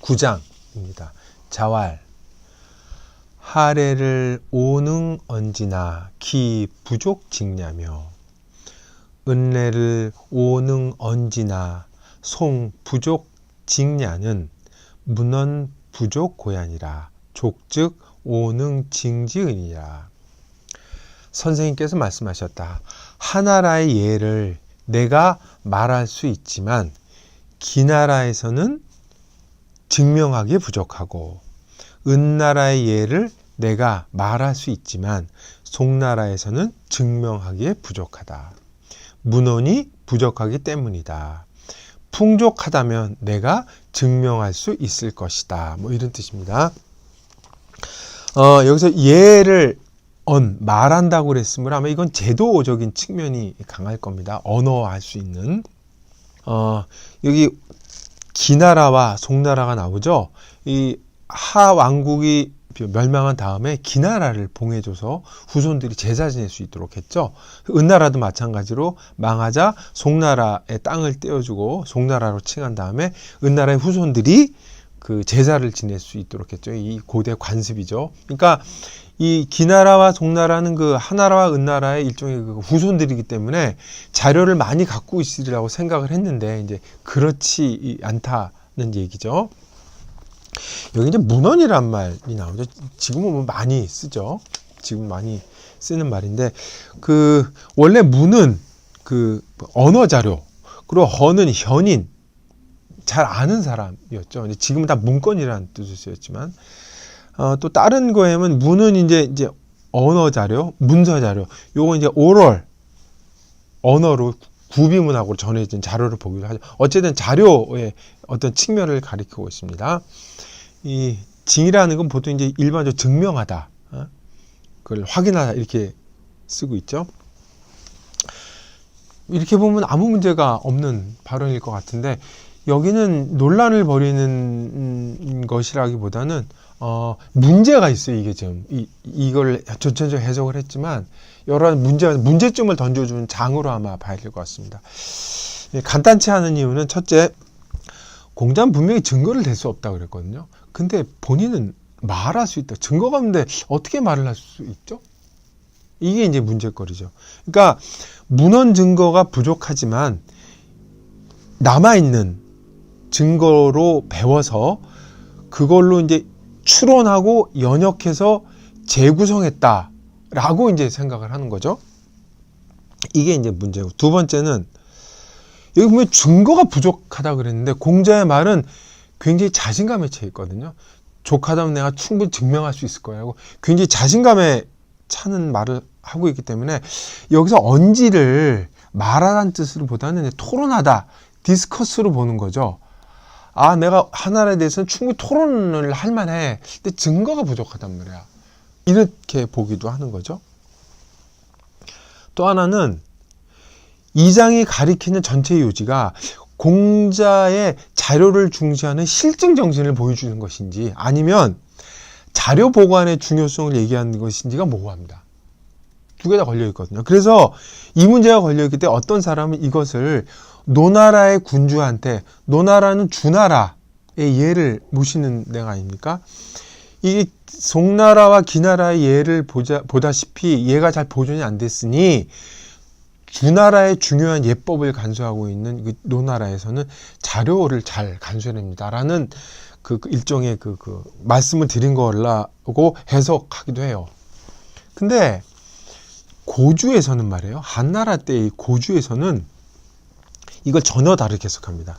9장입니다. 자왈 하래를 오능 언지나 기 부족 직냐며 은례를 오능 언지나 송 부족 직냐는 문헌 부족 고야니라 족즉 오능 징지은이라 선생님께서 말씀하셨다. 하나라의 예를 내가 말할 수 있지만 기나라에서는 증명하기 부족하고 은나라의 예를 내가 말할 수 있지만 송나라에서는 증명하기에 부족하다. 문헌이 부족하기 때문이다. 풍족하다면 내가 증명할 수 있을 것이다. 뭐 이런 뜻입니다. 어, 여기서 예를 언 말한다고 그랬으므로 아마 이건 제도적인 측면이 강할 겁니다. 언어할 수 있는 어, 여기 기나라와 송나라가 나오죠. 이 하 왕국이 멸망한 다음에 기나라를 봉해줘서 후손들이 제사 지낼 수 있도록 했죠. 은나라도 마찬가지로 망하자 송나라의 땅을 떼어주고 송나라로 칭한 다음에 은나라의 후손들이 그 제사를 지낼 수 있도록 했죠. 이 고대 관습이죠. 그러니까 이 기나라와 송나라는 그 하나라와 은나라의 일종의 그 후손들이기 때문에 자료를 많이 갖고 있으리라고 생각을 했는데 이제 그렇지 않다는 얘기죠. 여기 이제 문헌이란 말이 나오죠. 지금은 뭐 많이 쓰죠. 지금 많이 쓰는 말인데 그 원래 문은 그 언어 자료 그리고 허는 현인 잘 아는 사람이었죠. 지금은 다 문건이라는 뜻을 쓰였지만 어, 또 다른 거에는 문은 이제 이제 언어 자료, 문서 자료. 요거 이제 오럴 언어로 구비문학으로 전해진 자료를 보기도 하죠. 어쨌든 자료의 어떤 측면을 가리키고 있습니다. 이 징이라는 건 보통 이제 일반적으로 증명하다, 어? 그걸 확인하다 이렇게 쓰고 있죠. 이렇게 보면 아무 문제가 없는 발언일 것 같은데 여기는 논란을 벌이는 것이라기보다는 어, 문제가 있어요. 이게 지금 이 이걸 전체적으로 해석을 했지만 여러 문제 문제점을 던져주는 장으로 아마 봐야 될 것 같습니다. 예, 간단치 않은 이유는 첫째 공자는 분명히 증거를 댈 수 없다고 그랬거든요. 근데 본인은 말할 수 있다. 증거가 없는데 어떻게 말을 할 수 있죠? 이게 이제 문제거리죠. 그러니까 문헌 증거가 부족하지만 남아있는 증거로 배워서 그걸로 이제 추론하고 연역해서 재구성했다라고 이제 생각을 하는 거죠. 이게 이제 문제고 두 번째는 여기 보면 증거가 부족하다 그랬는데 공자의 말은 굉장히 자신감에 차 있거든요. 족하다면 내가 충분히 증명할 수 있을 거라고 굉장히 자신감에 차는 말을 하고 있기 때문에 여기서 언지를 말하라는 뜻으로 보다는 토론하다, 디스커스로 보는 거죠. 아, 내가 하나에 대해서는 충분히 토론을 할 만해. 근데 증거가 부족하단 말이야. 이렇게 보기도 하는 거죠. 또 하나는 이 장이 가리키는 전체 요지가 공자의 자료를 중시하는 실증 정신을 보여주는 것인지 아니면 자료 보관의 중요성을 얘기하는 것인지가 모호합니다. 두 개 다 걸려 있거든요. 그래서 이 문제가 걸려 있기 때문에 어떤 사람은 이것을 노나라의 군주한테 노나라는 주나라의 예를 모시는 데가 아닙니까? 이 송나라와 기나라의 예를 보자, 보다시피 예가 잘 보존이 안 됐으니 주나라의 중요한 예법을 간수하고 있는 그 노나라에서는 자료를 잘 간수해냅니다라는 그, 그 일종의 그, 그 말씀을 드린 거라고 해석하기도 해요. 근데 고주에서는 말이에요. 한나라 때의 고주에서는 이걸 전혀 다르게 해석합니다.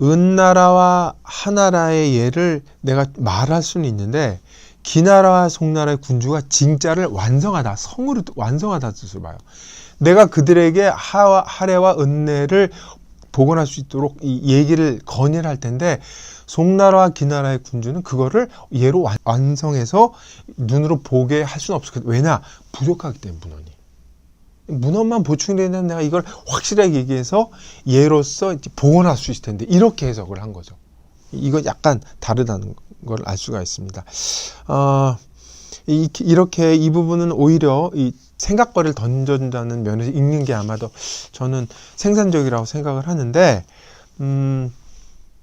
은나라와 하나라의 예를 내가 말할 수는 있는데 기나라와 송나라의 군주가 징자를 완성하다, 성으로 완성하다 뜻을 봐요. 내가 그들에게 하, 하래와 은내를 복원할 수 있도록 이 얘기를 건의를 할 텐데 송나라와 기나라의 군주는 그거를 예로 완성해서 눈으로 보게 할 수는 없을 거예요. 왜냐? 부족하기 때문에 문헌이. 문헌만 보충되는 내가 이걸 확실하게 얘기해서 예로서 복원할 수 있을 텐데 이렇게 해석을 한 거죠. 이거 약간 다르다는 걸 알 수가 있습니다. 어, 이, 이렇게 이 부분은 오히려 이 생각거리를 던져준다는 면에서 읽는 게 아마도 저는 생산적이라고 생각을 하는데, 음,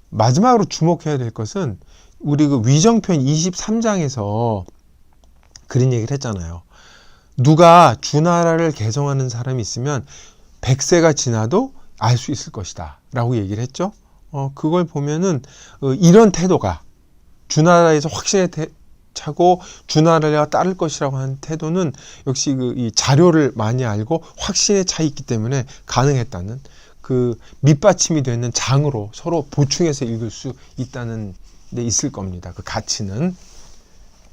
마지막으로 주목해야 될 것은 우리 그 위정편 23장에서 그런 얘기를 했잖아요. 누가 주나라를 개성하는 사람이 있으면 100세가 지나도 알 수 있을 것이다. 라고 얘기를 했죠. 어, 그걸 보면은 어, 이런 태도가 주나라에서 확신에 태- 차고 주나라가 따를 것이라고 하는 태도는 역시 그 이 자료를 많이 알고 확신에 차 있기 때문에 가능했다는 그 밑받침이 되는 장으로 서로 보충해서 읽을 수 있다는 데 있을 겁니다. 그 가치는.